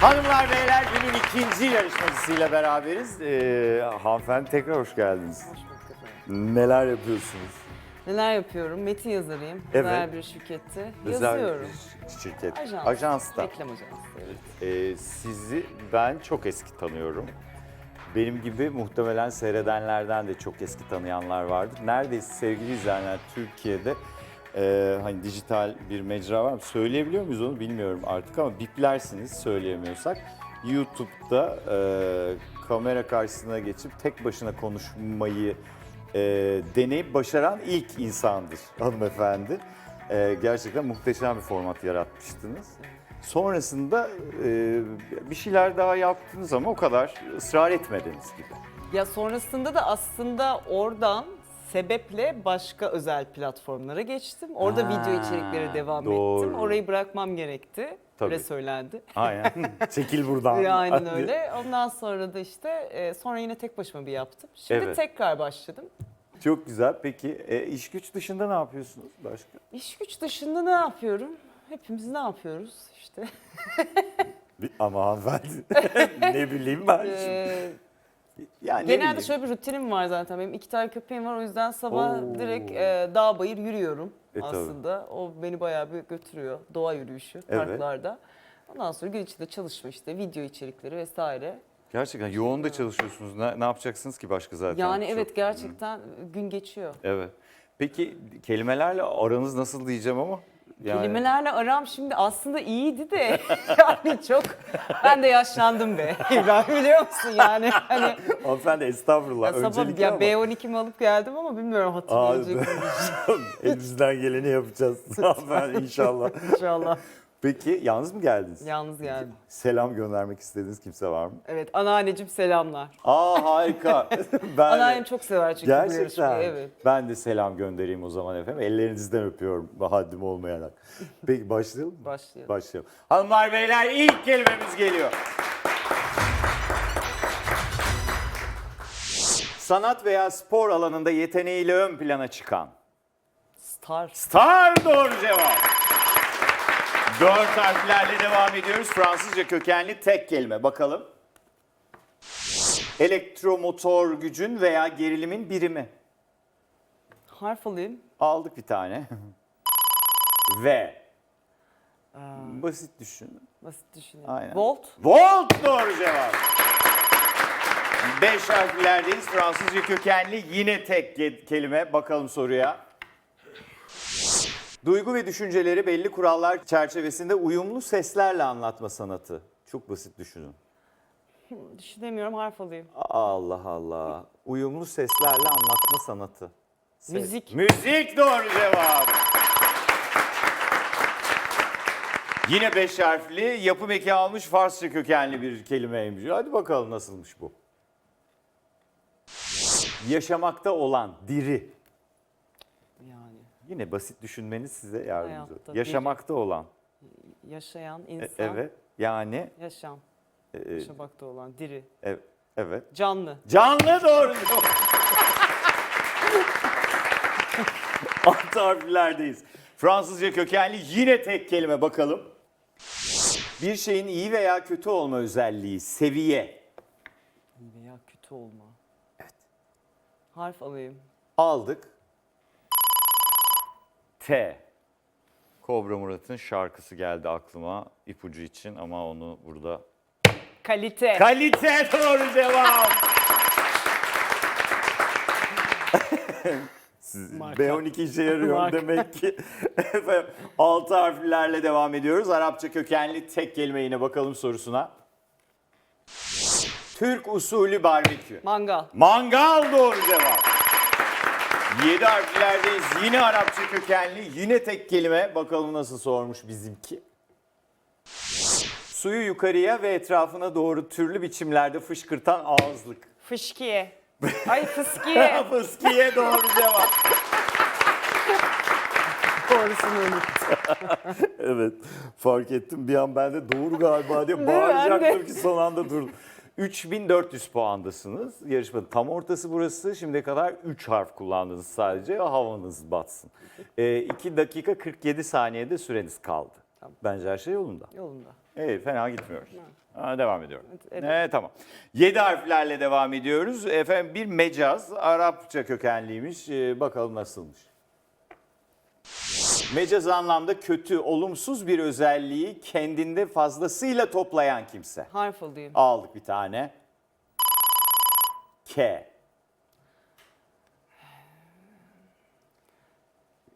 Hanımlar beyler günün ikinci yarışmacısıyla beraberiz. Ee, hanımefendi tekrar hoş geldiniz. Neler yapıyorsunuz? Neler yapıyorum? Metin yazarıyım. Evet. Özel bir şirkette Özel yazıyorum. bir şirket. Ajans. Ajansta. Reklam ajansı. Evet. Ee, sizi ben çok eski tanıyorum. Benim gibi muhtemelen seyredenlerden de çok eski tanıyanlar vardır. Neredeyse sevgili izleyenler Türkiye'de e, hani dijital bir mecra var mı? Söyleyebiliyor muyuz onu bilmiyorum artık ama biplersiniz söyleyemiyorsak. YouTube'da e, kamera karşısına geçip tek başına konuşmayı e, deneyip başaran ilk insandır hanımefendi. E, gerçekten muhteşem bir format yaratmıştınız. Sonrasında e, bir şeyler daha yaptınız ama o kadar ısrar etmediniz gibi. Ya sonrasında da aslında oradan sebeple başka özel platformlara geçtim. Orada Ha, video içerikleri devam doğru. ettim. Orayı bırakmam gerekti. Tabii. Öyle söylendi. Aynen. Çekil buradan. Aynen öyle. Ondan sonra da işte e, sonra yine tek başıma bir yaptım. Şimdi Evet. tekrar başladım. Çok güzel. Peki e, iş güç dışında ne yapıyorsunuz başka? İş güç dışında ne yapıyorum? Hepimiz ne yapıyoruz işte. Bir, ama hanımefendi ne bileyim ben şimdi. Ee, Yani ne Genelde şöyle bir rutinim var zaten. Benim iki tane köpeğim var o yüzden sabah Oo. direkt e, dağ bayır yürüyorum E, tabii. aslında. O beni bayağı bir götürüyor. Doğa yürüyüşü Evet. parklarda. Ondan sonra gün içinde çalışma işte video içerikleri vesaire. Gerçekten yoğun da çalışıyorsunuz. Ne, ne yapacaksınız ki başka zaten? Yani Çok- evet gerçekten gün geçiyor. Evet. Peki kelimelerle aranız nasıl diyeceğim ama? Yani, Kelimelerle aram şimdi aslında iyiydi de yani çok ben de yaşlandım be İbrahim biliyor musun yani hani Hanımefendi estağfurullah. ya sabah Öncelikle ya ama. B12'mi alıp geldim ama bilmiyorum hatırlayacak mıyım Elimizden geleni yapacağız. Hanımefendi inşallah. inşallah. Peki yalnız mı geldiniz? Yalnız geldim. Selam göndermek istediğiniz kimse var mı? Evet anneanneciğim selamlar. Aa harika. ben Anneannem çok sever çünkü bu Gerçekten. yarışmayı. Evet. Ben de selam göndereyim o zaman efendim. Ellerinizden öpüyorum haddim olmayarak. Peki başlayalım mı? Başlayalım. Başlayalım. Hanımlar beyler ilk kelimemiz geliyor. Sanat veya spor alanında yeteneğiyle ön plana çıkan. Star. Star doğru cevap. Dört harflerle devam ediyoruz. Fransızca kökenli tek kelime. Bakalım. Elektromotor gücün veya gerilimin birimi. Harf alayım. Aldık bir tane. Ve. Basit düşün. Basit düşünüyorum. Aynen. Volt. Volt doğru cevap. Beş harflerdeyiz. Fransızca kökenli yine tek kelime. Bakalım soruya. Duygu ve düşünceleri belli kurallar çerçevesinde uyumlu seslerle anlatma sanatı. Çok basit düşünün. Düşünemiyorum harf alayım. Allah Allah. Uyumlu seslerle anlatma sanatı. Ses- Müzik. Müzik doğru cevap. Yine beş harfli yapım eki almış Farsça kökenli bir kelimeymiş. Hadi bakalım nasılmış bu. Yaşamakta olan, diri. Yine basit düşünmeniz size yardımcı olur. Yaşamakta olan. yaşayan E, insan. evet. Yani Yaşam. e, Yaşamakta olan diri. e, evet. Canlı. Canlı doğru. Altı harflerdeyiz. Fransızca kökenli yine tek kelime bakalım. Bir şeyin iyi veya kötü olma özelliği, seviye. İyi veya kötü olma. Evet. Harf alayım. Aldık. T. Kobra Murat'ın şarkısı geldi aklıma ipucu için ama onu burada... Kalite. Kalite doğru cevap. Siz Marka. B12 işe yarıyor Marka. demek ki. Efendim, altı harflerle devam ediyoruz. Arapça kökenli tek kelime yine bakalım sorusuna. Türk usulü barbekü. Mangal. Mangal doğru cevap. Yedi harflerdeyiz. Yine Arapça kökenli, yine tek kelime. Bakalım nasıl sormuş bizimki. Suyu yukarıya ve etrafına doğru türlü biçimlerde fışkırtan ağızlık. Fışkiye. Ay fıskiye. Fıskiye doğru cevap. Doğrusunu unuttum. Evet fark ettim bir an ben de doğru galiba diye bağıracaktım ki son anda durdum. 3400 puandasınız. Yarışmanın tam ortası burası. Şimdiye kadar 3 harf kullandınız sadece. Havanız batsın. 2 dakika 47 saniyede süreniz kaldı. Tamam. Bence her şey yolunda. Yolunda. İyi, fena gitmiyoruz. Ha, devam ediyorum. Evet. Evet, tamam. 7 harflerle devam ediyoruz. Efendim bir mecaz, Arapça kökenliymiş. Ee, bakalım nasılmış. Mecaz anlamda kötü, olumsuz bir özelliği kendinde fazlasıyla toplayan kimse. Harf alayım. Aldık bir tane. K.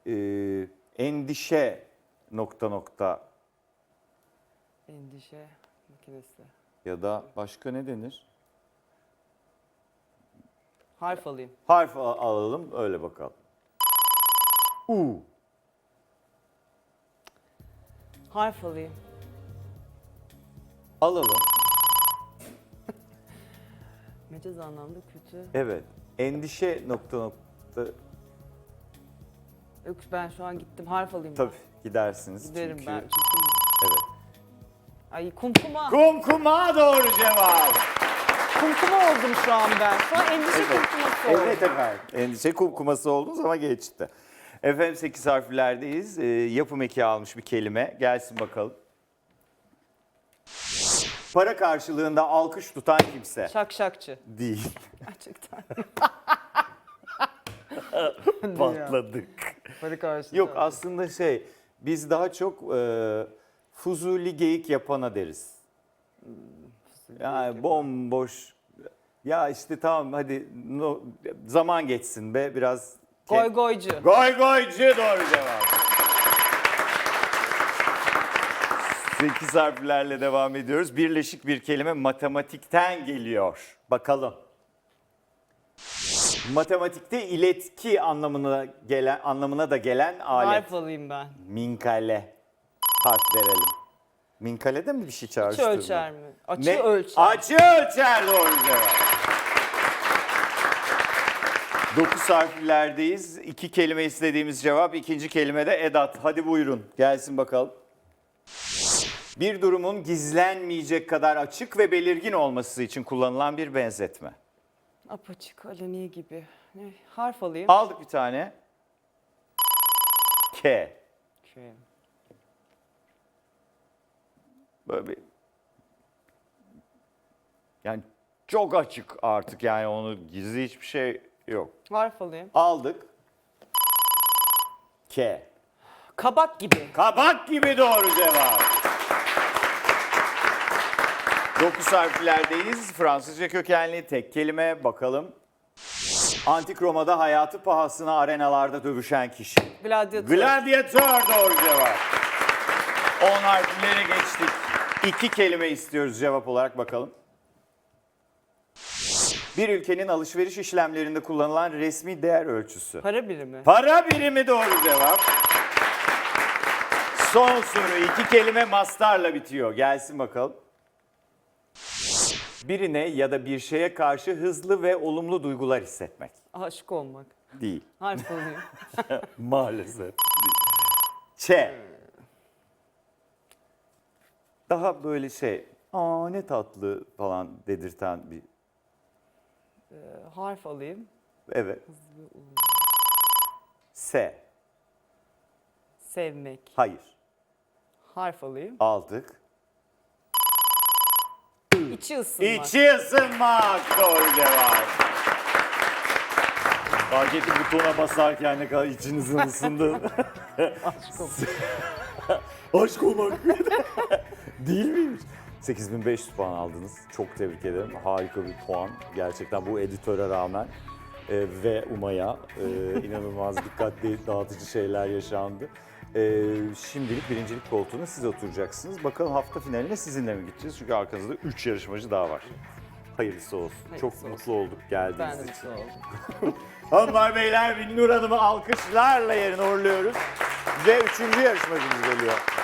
Ee, endişe nokta nokta Endişe makinesi. ya da başka ne denir? Harf alayım. Harf al- alalım öyle bakalım. U. Harf alayım. Alalım. Mecaz anlamda kötü. Evet. Endişe nokta nokta. Yok ben şu an gittim. Harf alayım. Tabii gidersiniz. Giderim çünkü. ben. Çünkü... Evet. Ay kumkuma. Kumkuma doğru cevap. kumkuma oldum şu an ben. Şu an endişe Evet. kumkuması oldum. Evet efendim. Endişe kumkuması oldunuz ama geçti. Efendim 8 harflerdeyiz. Ee, yapım eki almış bir kelime. Gelsin bakalım. Para karşılığında alkış tutan kimse. Şakşakçı. Değil. Gerçekten. Patladık. Para karşılığı. Yok aslında şey biz daha çok e, fuzuli geyik yapana deriz. Yani bomboş ya işte tamam hadi no, zaman geçsin be biraz. Goy goycu. Goy goycu doğru cevap. 8 harflerle devam ediyoruz. Birleşik bir kelime matematikten geliyor. Bakalım. Matematikte iletki anlamına gelen anlamına da gelen alet. Harf alayım ben. Minkale. Harf verelim. Minkale'de mi bir şey Açı çağrıştırdın? ölçer mi? Açı Ne? ölçer. Açı ölçer doğru cevap. 9 harflerdeyiz. İki kelime istediğimiz cevap. İkinci kelime de edat. Hadi buyurun. Gelsin bakalım. Bir durumun gizlenmeyecek kadar açık ve belirgin olması için kullanılan bir benzetme. Apaçık, aleni gibi. Ne? Harf alayım. Aldık bir tane. K. Şey. Böyle bir yani çok açık artık yani onu gizli hiçbir şey yok. Harf alayım. Aldık. K. Kabak gibi. Kabak gibi doğru cevap. 9 harflerdeyiz. Fransızca kökenli tek kelime bakalım. Antik Roma'da hayatı pahasına arenalarda dövüşen kişi. Gladyatör. Gladyatör doğru cevap. 10 harflere geçtik. İki kelime istiyoruz cevap olarak bakalım. Bir ülkenin alışveriş işlemlerinde kullanılan resmi değer ölçüsü. Para birimi. Para birimi doğru cevap. Son soru iki kelime mastarla bitiyor. Gelsin bakalım. Birine ya da bir şeye karşı hızlı ve olumlu duygular hissetmek. Aşık olmak. Değil. Harf alayım. Maalesef. değil. Ç. Daha böyle şey, aa ne tatlı falan dedirten bir, Ee, harf alayım. evet. S. Sevmek. Hayır. Harf alayım. Aldık. İçi ısınmak. İçi ısınmak doğru cevap. Fark ettim butona basarken ne kadar içinizin ısındı. Aşık olmak. Aşk olmak. Değil miymiş? 8500 puan aldınız. Çok tebrik ederim. Harika bir puan. Gerçekten bu editöre rağmen e, ve Uma'ya e, inanılmaz dikkatli dağıtıcı şeyler yaşandı. E, şimdilik birincilik koltuğuna siz oturacaksınız. Bakalım hafta finaline sizinle mi gideceğiz? Çünkü arkanızda 3 yarışmacı daha var. Hayırlısı olsun. Hayırlısı Çok olsun. mutlu olduk geldiğiniz Ben de için. Hanımlar beyler Binnur Hanım'ı alkışlarla yerine uğurluyoruz. Ve üçüncü yarışmacımız geliyor.